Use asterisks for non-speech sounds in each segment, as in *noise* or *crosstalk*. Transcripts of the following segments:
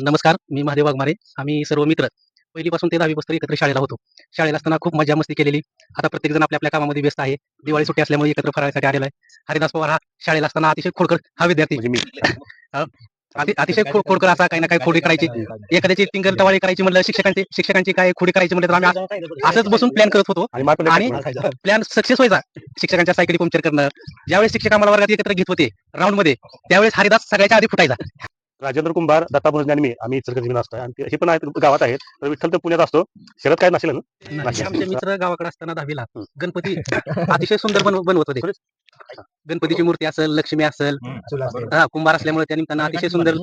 नमस्कार मी महादेव वाघमारे. आम्ही सर्व मित्र पहिलीपासून ते दहावी तरी एकत्र शाळेला होतो. शाळेला असताना खूप मजा मस्ती केलेली. आता प्रत्येक जण आपल्या आपल्या कामामध्ये व्यस्त आहे. दिवाळी सुट्टी असल्यामुळे एकत्र फराळासाठी आलेला आहे. हरिदास पवार हा शाळेला असताना अतिशय खोडकर हा विद्यार्थी. म्हणजे अतिशय खो- खोडकर असा काही ना काही खोडी करायची. एखाद्याची टिंगल टवाळी करायची म्हणलं शिक्षकांची शिक्षकांची काय खोडी करायची म्हणलं तर आम्ही असंच बसून प्लॅन करत होतो. आणि प्लॅन सक्सेस व्हायचा. शिक्षकांच्या सायकली पंक्चर करणं. ज्यावेळेस शिक्षक आम्हाला वर्गात एकत्र घेत होते राऊंडमध्ये त्यावेळेस हरिदास सगळ्याच्या आधी फुटायचा. राजेंद्र कुंभार दत्ता भोजने आणि मी आम्ही इचलकरंजी असतो आणि हे पण आहेत गावात आहेत. तर विठ्ठल तर पुण्यात असतो. शरद काय नसेल ना? आमचे मित्र गावाकडे असताना दहावीला. गणपती अतिशय सुंदर बनव- बनवत होते. गणपतीची मूर्ती असेल लक्ष्मी असेल हा कुंभार असल्यामुळे त्या निमित्तानं अतिशय सुंदर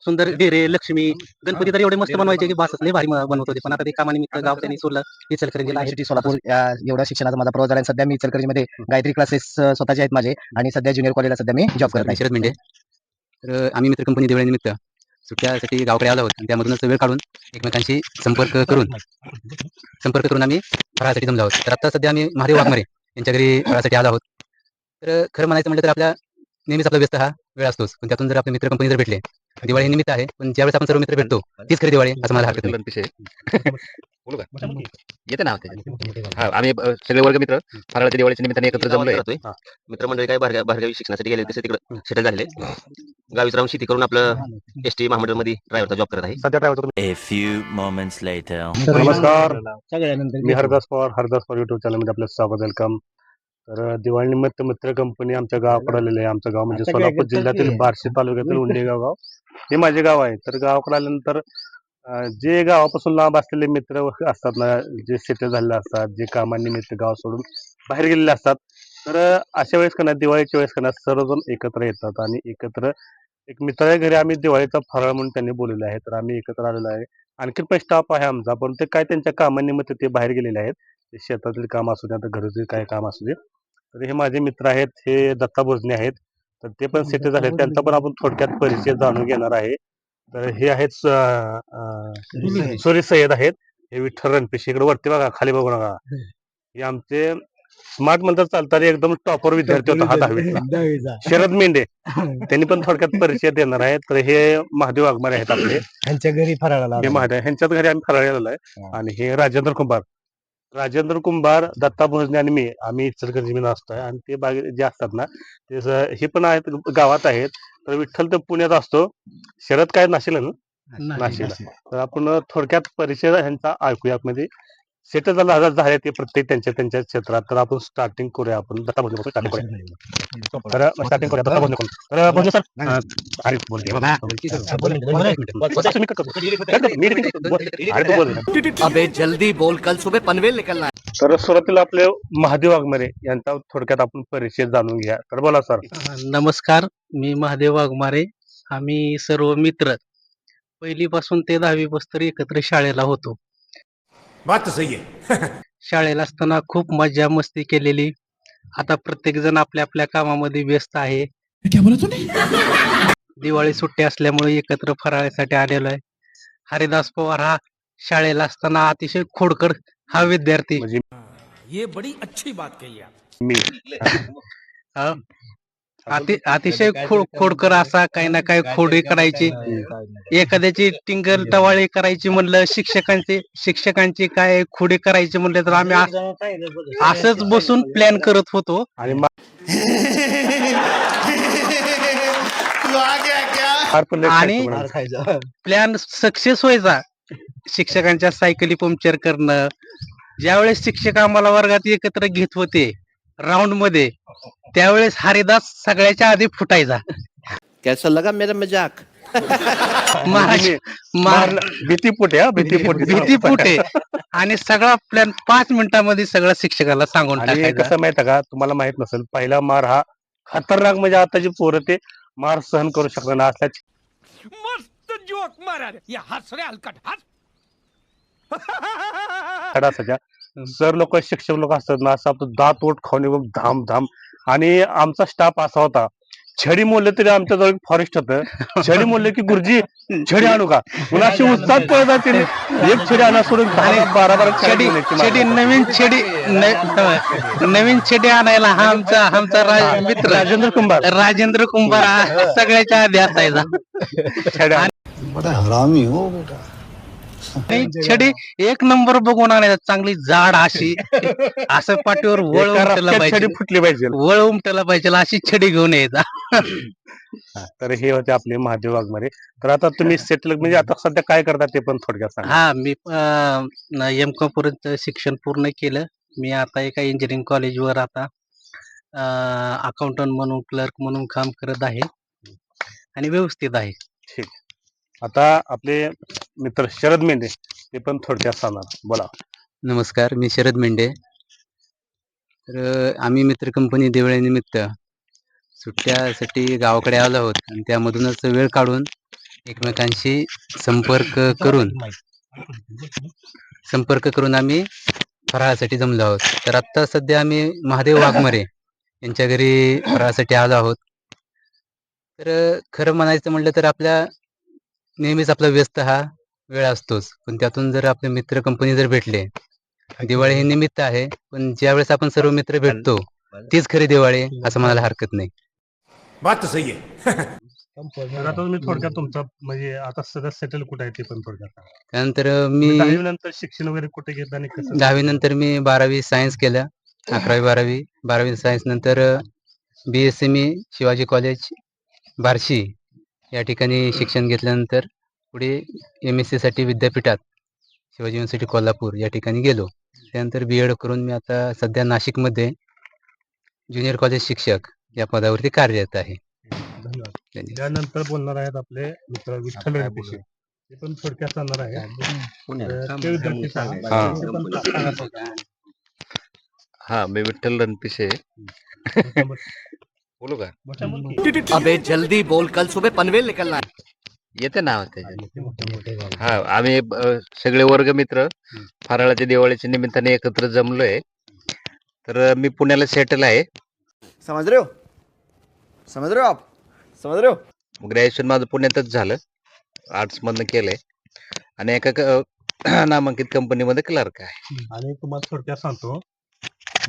सुंदर डेरे लक्ष्मी गणपती तर एवढे मस्त बनवायचे की बासच भारी बनवत होते. पण आता ते कामानिमित्त गाव त्यांनी सोडलं. सिटी सोलापूर या एवढा शिक्षणाचा माझा प्रवास झाला सध्या मी इचलकरंजीमध्ये गायत्री क्लासेस स्वतःचे आहेत माझे. आणि सध्या ज्युनियर कॉलेजला सध्या मी जॉब करत आहे. शरद मेंढे तर आम्ही मित्र कंपनी दिवाळीनिमित्त सुट्ट्यासाठी गावाकडे आलो आहोत. आणि त्यामधूनच वेळ काढून एकमेकांशी संपर्क करून संपर्क करून आम्ही फराळासाठी जमलो आहोत. तर आता सध्या आम्ही महादेव वाघमारे यांच्या घरी फराळासाठी आलो आहोत. तर खरं म्हणायचं म्हटलं तर आपल्या नेहमीच आपला व्यस्त हा वेळ असतोच. पण त्यातून जर आपले मित्र कंपनी जर भेटले दिवाळी हे निमित्त आहे. पण ज्यावेळेस आपण सर्व मित्र भेटतो तीच खरी दिवाळी असं मला हरकत नाही. येते ना हा आम्ही सगळे वर्ग मित्र फराळाच्या दिवाळीच्या निमित्ताने एकत्र जमलोय. मित्रमंडळी काय बाहेरगावी शिक्षणासाठी गेले तसे तिकडे सेटल झालेले. गावीच राहून शेती करून आपलं एस टी महामंडळमध्ये ड्रायव्हरचा जॉब करत आहे. सध्या driver A few moments later. नमस्कार. सगळ्यानंतर मी हरदास पवार हरदास पवार युट्यूब चॅनलमध्ये आपलं स्वागत वेलकम तर दिवाळी निमित्त मित्र कंपनी आमच्या गावाकडे आलेले आहे. आमचं गाव म्हणजे आता काय सोलापूर करतात जिल्ह्यातील ते? बार्शी तालुक्यातील उंडेगाव गाव हे माझे गाव आहे. तर गावाकडे आल्यानंतर अं, जे गावापासून लांब असलेले मित्र असतात ना जे सेटल झालेले असतात जे कामानिमित्त गाव सोडून बाहेर गेलेले असतात. तर अशा वेळेस का नाही दिवाळीच्या वेळेस का नाही सर्वजण एकत्र येतात आणि एकत्र एक मित्राच्या घरी आम्ही दिवाळीचा फराळ म्हणून त्यांनी बोललेला आहे. तर आम्ही एकत्र आलेलो आहे. आणखी पण स्टाफ आहे आमचा पण ते काय त्यांच्या कामानिमित्त ते बाहेर गेलेले आहेत. ते शेतातील काम असू दे आता घरातील काय काम असू दे तर हे माझे मित्र आहेत हे दत्ता भोजने आहेत. तर ते पण सेटल झाले त्यांचा पण आपण थोडक्यात परिचय जाणून घेणार आहे. तर हे आहेत सुरेश सय्यद. आहेत. हे विठ्ठल रणपिशी. इकडे वरती बघा खाली बघू नका. हे आमचे स्मार्ट म्हणतात चालणारे एकदम टॉपर विद्यार्थी होता हा *laughs* दहावीचा. शरद मेंढे. *laughs* त्यांनी पण थोडक्यात परिचय देणार आहे तर हे महादेव वाघमारे आहेत आपले. त्यांच्या घरी फराळाला हे महादेव ह्यांच्याच घरी आम्ही फराळी आलेलो आहे. आणि हे राजेंद्र कुंभार. राजेंद्र कुंभार दत्ता भोजने आणि मी आम्ही इचलकरंजी मध्ये असतोय. आणि ते बागे जे असतात ना ते स- हे पण आहेत गावात आहेत. तर विठ्ठल तर पुण्यात असतो. शरद काय नाशिल ना? नाशिकला. तर आपण थोडक्यात परिचय ह्यांचा ऐकूया म्हणजे सेटल झाला हजार झाले ते प्रत्येक त्यांच्या त्यांच्या क्षेत्रात. तर आपण स्टार्टिंग करूया. आपण दत्ता भोजने स्टार्टिंग करूया. तर स्टार्टिंग करूया. दत्ता भोजने तर भोजने सर. अरे. बोला. अबे जल्दी बोल. कल सुबह पनवेल निकलना तर सुरुवातीला आपले महादेव वाघमारे यांचा थोडक्यात आपण परिचय जाणून घ्या तर बोला सर. नमस्कार. मी महादेव वाघमारे. आम्ही सर्व मित्र पहिलीपासून ते दहावी तरी एकत्र शाळेला होतो. बात तो सही है शाळेला असताना खूप मजा मस्ती केलेली. आता प्रत्येक जण आपल्या आपल्या कामामध्ये व्यस्त आहे. दिवाळी सुट्टी असल्यामुळे एकत्र फराळासाठी आलेलो आहे. हरिदास पवार हा शाळेला असताना अतिशय खोडकर हा विद्यार्थी. म्हणजे ये बड़ी अच्छी बात कही आप. मी. हा. अति अतिशय खोड खोडकर असा काही ना काही खोडी करायची. एखाद्याची टिंगल टवाळी करायची म्हणलं शिक्षकांची शिक्षकांची काय खोडी करायची म्हणलं तर आम्ही अस- असंच बसून प्लॅन करत होतो. आणि आणि-. प्लॅन सक्सेस व्हायचा. शिक्षकांच्या सायकली पंक्चर करणं. ज्यावेळेस शिक्षक आम्हाला वर्गात एकत्र घेत होते राऊंडमध्ये. त्यावेळेस हरिदास सगळ्याच्या आधी फुटायचा. कैसा लगा मेरा मजाक? मारलं- भीतीपोटे हा भीतीपोटे भीती फुटे. आणि सगळा प्लॅन पाच मिनिटांमध्ये सगळं शिक्षकाला सांगून आणि टाकायचा. कसं माहिती का? तुम्हाला माहीत नसेल पहिला मार हा खतरनाक म्हणजे आताची पोरं ते मार सहन करू शकणार ना असल्या मस्त जोक मारा रे. ये हंस रे हलकट. हंस. छडा असायच्या सर लोक शिक्षक लोक असतात ना असं आपलं दात ओट खाऊन एकदम धाम धाम. आणि आमचा स्टाफ असा होता छडी मोडले तरी आमच्या जवळ फॉरेस्ट होतं. छडी मोडले की गुरुजी छडी आणू का? कुणाशी उत्साह पळतात त्याने एक छडी आणा सोडून बारा बारा छडी छडी नवीन छडी नवीन छडी आणायला हा आमचा आमचा राज- मित्र. राजेंद्र कुंभार. राजेंद्र कुंभार हा सगळ्याच्या आधी असायचा. छड्या. बड़ा हरामी हो बेटा. नाही, छडी एक नंबर बघून आणायचा चांगली जाड अशी. *laughs* असं पाठीवर वळ एका उमटायला पाहिजे छडी फुटली पाहिजे. वळ उमटायला पाहिजे अशी छडी घेऊन यायचा. हा, तर हे होते आपले महादेव वाघमारे. तर आता तुम्ही सेटल म्हणजे आता सध्या काय करता ते पण थोडक्यात सांगा. हा मी एम कॉम पर्यंत शिक्षण पूर्ण केलं. मी आता एका इंजिनिअरिंग कॉलेजवर आता अकाउंटंट म्हणून क्लर्क म्हणून काम करत आहे. आणि व्यवस्थित आहे. आता आपले मित्र शरद मेंढे ते पण थोडक्यात सांगणार. बोला. नमस्कार मी शरद मेंढे. तर आम्ही मित्र कंपनी दिवाळीनिमित्त सुट्ट्यासाठी गावाकडे आलो आहोत आणि त्यामधूनच वेळ काढून एकमेकांशी संपर्क करून संपर्क करून आम्ही फराळासाठी जमलो आहोत. तर आत्ता सध्या आम्ही महादेव वाघमारे यांच्या घरी फराळासाठी आलो आहोत. तर खरं म्हणायचं म्हटलं तर आपल्या नेहमीच आपला व्यस्त हा वेळ असतोच. पण त्यातून जर आपले मित्र कंपनी जर भेटले दिवाळी हे निमित्त आहे पण ज्यावेळेस आपण सर्व मित्र भेटतो तीच खरी दिवाळी असं म्हणायला हरकत नाही. बात तो सही है तर आता तुम्ही थोडक्यात तुमचं म्हणजे आता सध्या सेटल कुठे आहे ते पण थोडक्यात सांगा. त्यानंतर मी दहावी नंतर शिक्षण वगैरे कुठे घेत आणि कसं दहावी नंतर मी बारावी सायन्स केलं. अकरावी बारावी बारावी सायन्स नंतर बी एस सी मी शिवाजी कॉलेज बार्शी. या ठिकाणी शिक्षण घेतल्यानंतर पुढे एम एस सीसाठी विद्यापीठात शिवाजी युनिव्हर्सिटी कोल्हापूर या ठिकाणी गेलो. त्यानंतर बी एड करून मी आता सध्या नाशिकमध्ये ज्युनियर कॉलेज शिक्षक या पदावरती कार्यरत आहे. धन्यवाद. त्यानंतर बोलणार आहेत आपले मित्र विठ्ठल ते पण थोडक्यात सांगणार आहे. हा. हा मी विठ्ठल रणपिसे. बोलू का. अबे जल्दी बोल कल सुबह पनवेल निकलना येते नाव त्याचे हा आम्ही अ, सगळे वर्ग मित्र फराळाच्या दिवाळीच्या निमित्ताने एकत्र जमलोय. तर मी पुण्याला सेटल आहे. समझ रहे हो? समझ रहे हो आप? समझ रहे हो? ग्रॅज्युएशन माझं पुण्यातच झालं. आर्ट्स मधनं केलंय. आणि एका क- नामांकित कंपनीमध्ये क्लर्क आहे. आणि तुम्हाला थोडक्यात सांगतो.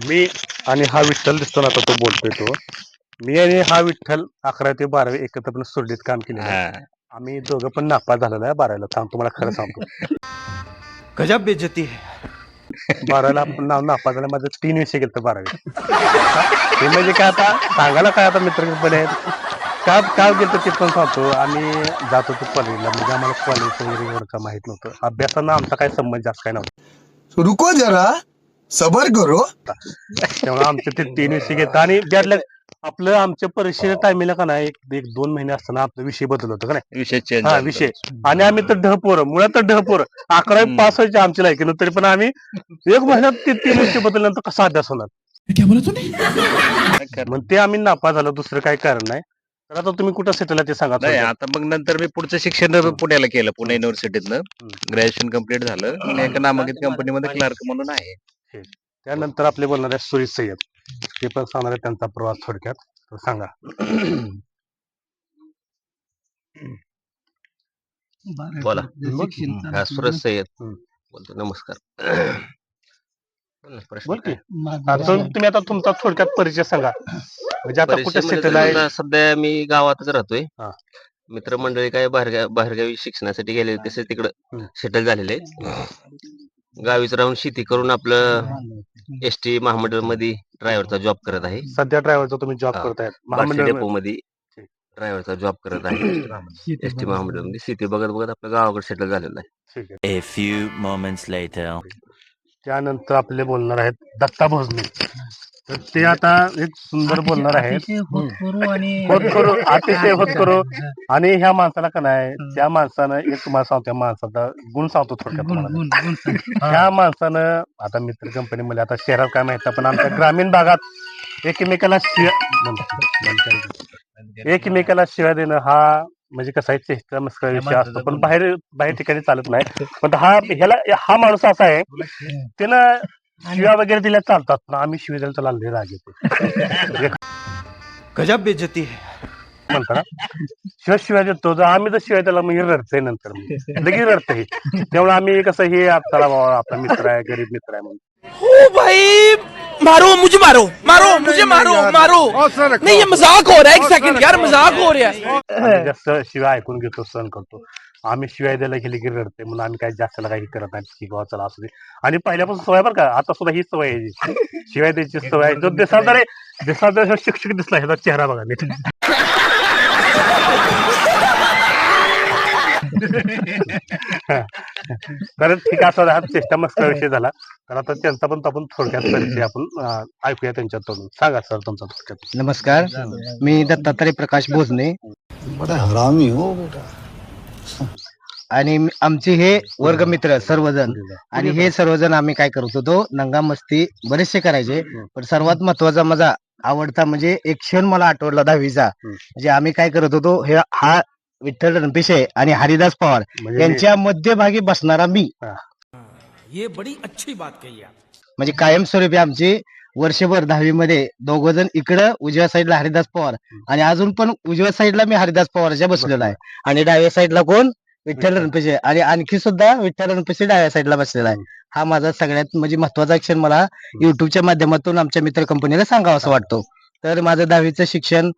मी आणि हा विठ्ठल दिसतो ना आता तो बोलतोय तो. मी आणि हा विठ्ठल अकरा ते बारावी एकत्रपणे सुरडीत काम केले. आम्ही दोघं पण नापास झालेलो आहे बारावीला. सांगतो तुम्हाला खरं *laughs* सांगतो. गजब बेइज्जती है बारावीला आपण ना- नापास झाला माझं तीन विषय गेलं बारावी. हे म्हणजे काय आता? सांगायला काय आता मित्र आहेत? का काय गेलं ते पण सांगतो. आम्ही जात होतो कॉलेजला म्हणजे आम्हाला कॉलेज वगैरे एवढं का माहीत नव्हतं. अभ्यासानं आमचा काय संबंध जास्त काय नव्हता. रुको जरा सबर करो. त्यामुळे आमचे ते तीन विषय घेतात आणि आपलं आमच्या परीक्षेच्या टायमिंगला का नाही एक एक दोन महिने असताना आपला विषय बदल होतो का नाही? विषय चेंज हा विषय. आणि आम्ही तर ढपोर मुळात तर ढपोर हम्म. पास व्हायचे आमची लायकी तरी पण आम्ही एक महिन्यात ते तीन विषय बदलल्यानंतर कसा अभ्यास होणार? मग ते आम्ही नापास झालो दुसरं काही कारण नाही. तर आता तुम्ही कुठं सेटल आहे ते सांगा नाही थोडक्यात. आता मग नंतर मी पुढचं शिक्षण पुण्याला केलं पुणे युनिव्हर्सिटीतनं ग्रॅज्युएशन कंप्लीट झालं. आणि एका नामांकित कंपनीमध्ये क्लर्क म्हणून आहे. त्यानंतर आपले बोलणार आहे सुरेश सय्यद. ते पण सांगणार आहे त्यांचा प्रवास थोडक्यात. तर सांगा. बोला. सुरज सय्यद. बोलतो नमस्कार. बोल की. तुम्ही आता तुमचा थोडक्यात परिचय सांगा. म्हणजे आता कुठे परिचयामध्ये सेटल तर आहे? आता सध्या मी गावातच राहतोय. हा. मित्रमंडळी काय बाहेरगा बाहेरगावी शिक्षणासाठी गेले तसे. तिकडं सेटल झालेले गावीच राहून शेती करून आपलं एस टी महामंडळमध्ये ड्रायव्हरचा जॉब करत आहे. सध्या ड्रायव्हरचा तुम्ही जॉब हा. करतायत बार्शी महामंडळ डेपो मध्ये ड्रायव्हरचा जॉब करत आहे एस टी महामंडळमध्ये शेती बघत बघत आपल्या गावाकडे सेटल झालेला आहे. ठीक आहे. A few moments later. त्यानंतर आपले बोलणार आहेत दत्ता भोजने. तर ते आता एक सुंदर बोलणार आहेत. होतकरू अतिशय होतकरू. आणि ह्या माणसाला का नाही त्या माणसानं एक तुम्हाला सांगतो त्या माणसाचा गुण सांगतो थोडक्यात तुम्हाला. *laughs* ह्या माणसानं आता मित्र कंपनीमध्ये आता शहरात काय माहीत नाही, पण आमच्या ग्रामीण भागात एकमेकाला कर, कर. एकमेकाला शिव्या देणं हा म्हणजे कसा आहे चेष्टा मस्करा विषय असतो. पण बाहेर बाहेर ठिकाणी चालत नाही. पण हा ह्याला हा माणूस असा आहे त्यानं शिव्या वगैरे दिल्या चालतात पण आम्ही शिव्या द्यायला राग येते. *laughs* गजब बेइज्जती है. म्हणता ना शिवाय शिवाय देतो जर आम्ही जर शिवाय त्याला मग रडतंय नंतर. लगेच रडतंय. त्यामुळे आम्ही कसं हे आपल्याला बाबा आपला मित्र आहे गरीब मित्र आहे म्हणून. ओ भाई मारो मुझे मारो मारो मुझे मारो मारो। नहीं ये मजाक हो रहा है एक सेकंड यार मजाक हो रहा है। जास्त शिवाय ऐकून घेतो सहन करतो. आम्ही शिवाय द्यायला गेली की रडते म्हणून आम्ही काही जास्त काही करत नाही. की गावा चला असू दे. आणि पहिल्यापासून सवय बरं का आता सुद्धा ही सवय आहे. शिवाय द्यायची सवय आहे. जो दिसाल रे दिसाल शिक्षक दिसला ह्याचा चेहरा बघा नीट. तर ठीक आहे असं हा चेष्टा मस्त विषय झाला. तर आता त्यांचा पण आपण थोडक्यात परिचय आपण ऐकूया त्यांच्या तोंडून. सांगा सर तुमचा थोडक्यात. नमस्कार. मी दत्तात्रय प्रकाश भोजने. हरामी हो बेटा. आणि मी- आमचे हे वर्गमित्र सर्वजण आणि हे सर्वजण आम्ही काय करत होतो नंगा मस्ती बरेचसे करायचे. पण सर्वात महत्त्वाचा माझा आवडता म्हणजे एक क्षण मला आठवला दहावीचा. म्हणजे आम्ही काय करत होतो हे हा विठ्ठल रणपिसे आणि हरिदास पवार म्हणजे यांच्या मध्यभागी बसणारा मी. ये बड़ी अच्छी बात कही आप. म्हणजे कायमस्वरूपी आमची वर्षभर दहावी मध्ये दोघ जण इकडं उजव्या साईडला हरिदास पवार आणि अजून पण उजव्या साईडला मी हरिदास पवारच्या बसलेलो आहे. आणि डाव्या साईडला कोण? विठ्ठल रणपिसे. आणि आणखी सुद्धा विठ्ठल रणपिसे डाव्या साईडला बसलेला आहे. हा माझा सगळ्यात म्हणजे महत्त्वाचा क्षण मला युट्यूबच्या माध्यमातून आमच्या मित्र कंपनीला सांगावा असं वाटतो. तर माझं दहावीचं शिक्षण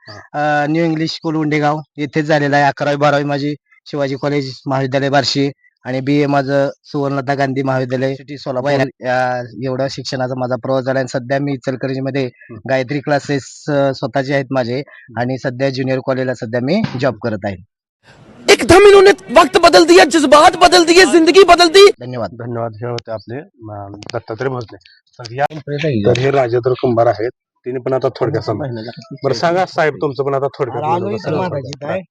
न्यू इंग्लिश स्कूल उंडेगाव येथेच झालेलं आहे. अकरावी बारावी माझी शिवाजी कॉलेज महाविद्यालय बार्शी. आणि बी ए माझं सुवर्णलता गांधी महाविद्यालय. सिटी सोलापूर. एवढा शिक्षणाचा माझा प्रवास झाला आणि सध्या मी इचलकरंजीमध्ये गायत्री क्लासेस स्वतःचे आहेत माझे. आणि सध्या ज्युनियर कॉलेजला सध्या मी जॉब करत आहे. एकदम इन्होंने वक्त बदल दिया जज्बात बदल दिए जिंदगी बदल दी. धन्यवाद. धन्यवाद. हे होते आपले दत्तात्रय भोसले. तर या तर हे राजेंद्र कुंभार आहेत. तिने पण आता थोडक्यात सांगा बरं सांगा साहेब तुमचं पण आता थोडक्यात.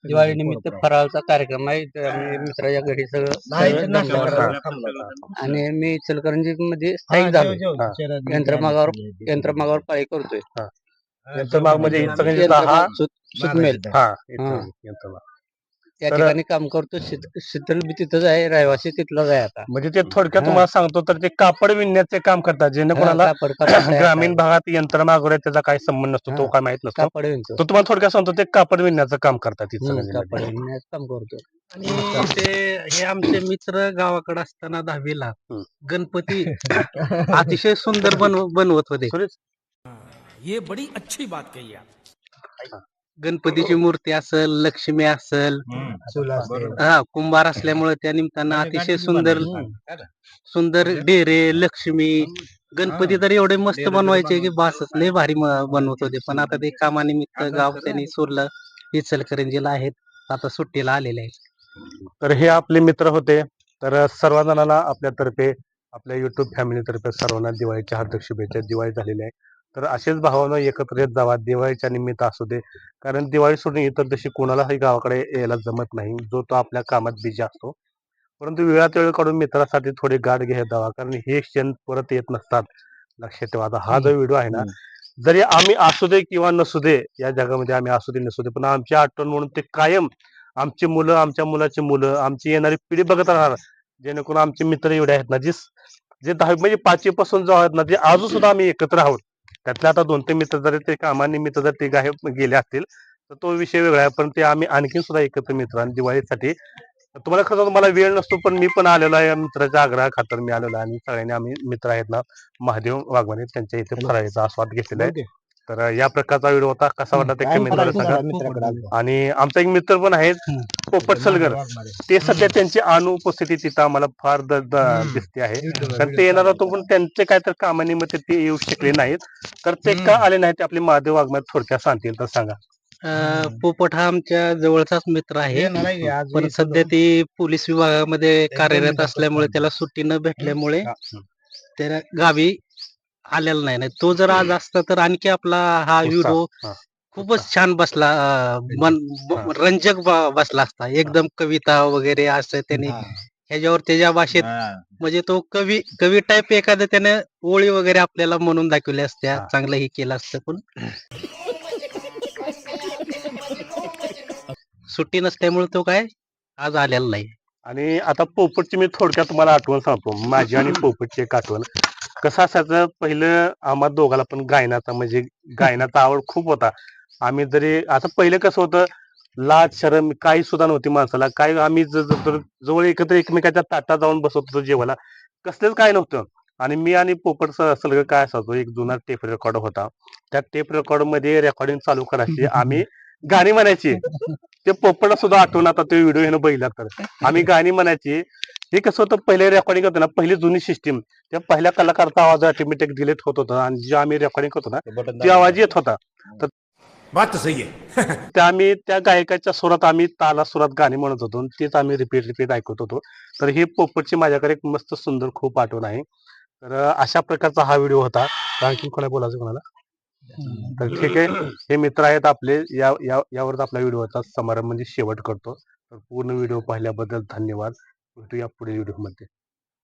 दिवाळी निमित्त फराळचा कार्यक्रम आहे. आम्ही मित्राच्या घरी सगळं सगळं जमलं. आणि मी इचलकरंजी मध्ये स्थायिक झालो यंत्रमागावर यंत्रमागावर पाळी करतोय. यंत्रमाग म्हणजे इचलकरंजीचा हा यंत्रमाग सुत- सुतमेल. हा हा. यंत्रमाग. त्या तर- ठिकाणी काम करतो. शीत- शीतल बी तिथंच आहे रहिवासी तिथलाच आहे आता. म्हणजे ते थोडक्यात हा. तुम्हाला सांगतो तर ते कापड विणण्याचे काम करतात. जेणे कोणाला कापड कापड तयार ग्रामीण भागात यंत्रमाग वगैरे त्याचा काही संबंध नसतो तो हा. काय माहीत नसतो. कापड विणतो. तो तुम्हाला थोडक्यात सांगतो ते कापड विणण्याचं काम करतात हम्म, इचलकरंजीमध्ये. कापड विणण्याचं काम करतो. आणि ते हे आमचे मित्र गावाकडे असताना दहावीला हम्म. गणपती *laughs* अतिशय सुंदर बनव बनवत होते. सुरेश, ये बड़ी अच्छी बात कही आप. गणपतीची मूर्ती असल लक्ष्मी असल हा कुंभार असल्यामुळे त्या निमित्तानं अतिशय सुंदर सुंदर डेरे लक्ष्मी गणपती तर एवढे मस्त बनवायचे की बासच लय भारी बनवत होते. पण आता ते कामानिमित्त गाव त्यांनी सोडलं इचलकरंजीला आहेत. आता सुट्टीला आलेले आहेत. तर हे आपले मित्र होते. तर सर्व जणांना आपल्यातर्फे आपल्या युट्यूब फॅमिलीतर्फे सर्वांना दिवाळीच्या हार्दिक शुभेच्छा. दिवाळी झालेली आहे. तर असेच भावानं एकत्र येत जावा. दिवाळीच्या निमित्त असू दे. कारण दिवाळी सोडून इतर तशी कोणालाही गावाकडे यायला जमत नाही. जो तो आपल्या कामात बिजी असतो. परंतु वेळात वेळ काढून मित्रासाठी थोडी गाठ घेत जावा. कारण हे क्षण परत येत नसतात. लक्षात ठेवा. आता हा जो व्हिडिओ आहे ना जरी आम्ही असू दे किंवा नसू दे या जगामध्ये आम्ही असू दे नसू दे पण आमची आठवण म्हणून ते कायम आमची मुलं आमच्या मुलाची मुलं आमची येणारी पिढी बघत राहणार. जेणेकरून आमचे मित्र एवढे आहेत ना जे जे दहावी म्हणजे पाचवी पासून जो आहेत ना ते अजून सुद्धा आम्ही एकत्र आहोत. त्यातले आता दोन तीन मित्र जरी ते कामानिमित्त जर ते गायब गेले असतील तर तो विषय वेगळा आहे. पण ते आम्ही आणखीन सुद्धा एकत्र मित्र आणि दिवाळीसाठी. तुम्हाला खरं मला वेळ नसतो पण मी पण आलेलो आहे. मित्राच्या आग्रहा खातर मी आलेलो आहे आणि सगळ्यांनी आम्ही मित्र आहेत ना महादेव वाघमारे त्यांच्या इथे फराळीचा आस्वाद घेतलेला आहे. तर या प्रकारचा व्हिडिओ होता. कसा वाटला ते कमेंटमध्ये सांगा. आणि आमचा एक मित्र पण आहे पोपट सलगर. ते सध्या त्यांची अनुपस्थिती तिथं आम्हाला फार दिसते आहे. कारण ते येणार होतो पण त्यांचे काय तर कामानिमित्त ते येऊ शकले नाहीत. तर ते का आले नाहीत ते आपले महादेव वाघमारे थोडक्यात सांगतील तर सांगा. पोपट हा आमच्या जवळचाच मित्र आहे. पण सध्या ती पोलीस विभागामध्ये कार्यरत असल्यामुळे त्याला सुट्टी न भेटल्यामुळे त्याला गावी आलेला नाही नाही. तो जर आज असता तर आणखी आपला हा. व्हिडिओ. खूपच छान बसला मन रंजक बसला असता. एकदम कविता वगैरे असं त्याने ह्याच्यावर त्याच्या भाषेत म्हणजे तो कवी कवी टाईप एखाद्या त्याने ओळी वगैरे आपल्याला म्हणून दाखवल्या असत्या. चांगलं हे केलं असतं पण. सुट्टी नसल्यामुळे तो काय आज आलेला नाही. आणि आता पोपटची मी थोडक्यात तुम्हाला आठवण सांगतो. माझी आणि *clears throat* पोपटची एक आठवण. कसं असायचं पहिलं आम्हा दोघाला पण गायनाचा म्हणजे गायनाचा आवड खूप होता. आम्ही जरी आता पहिलं कसं होतं लाज शरम काही सुद्धा नव्हती माणसाला. काय आम्ही ज- ज- जर- जवळ एकत्र एकमेकाच्या ताटात जाऊन बसत होतो जेवायला कसलंच काय नव्हतं. आणि मी आणि पोपट स- सलग काय असायचो एक जुना टेप रेकॉर्ड होता. त्या टेप रेकॉर्डमध्ये रेकॉर्डिंग चालू करायची आम्ही गाणी म्हणायची. ते पोपटला सुद्धा आठवण आता ते व्हिडिओ ह्यानं बघितला तर आम्ही गाणी म्हणायची हे कसं होतं पहिले रेकॉर्डिंग करतो ना पहिली जुनी सिस्टीम त्या पहिल्या कलाकाराचा आवाज ऑटोमॅटिक डिलीट होत होता आणि जे आम्ही रेकॉर्डिंग करतो ना ते आवाज येत होता. बात तो सही है *laughs* त्या आम्ही त्या गायकाच्या सुरात आम्ही ताला सुरात गाणी म्हणत होतो आणि तेच आम्ही रिपीट रिपीट ऐकत होतो. तर ही पोपटची माझ्याकडे एक मस्त सुंदर खूप आठवण आहे. तर अशा प्रकारचा हा व्हिडिओ होता. तर आणखी कोणा बोलायचं कोणाला? तर ठीक आहे. हे मित्र आहेत आपले. या यावरच आपला व्हिडिओचा समारंभ म्हणजे शेवट करतो. तर पूर्ण व्हिडिओ पाहिल्याबद्दल धन्यवाद. untuk yang boleh hidup mati.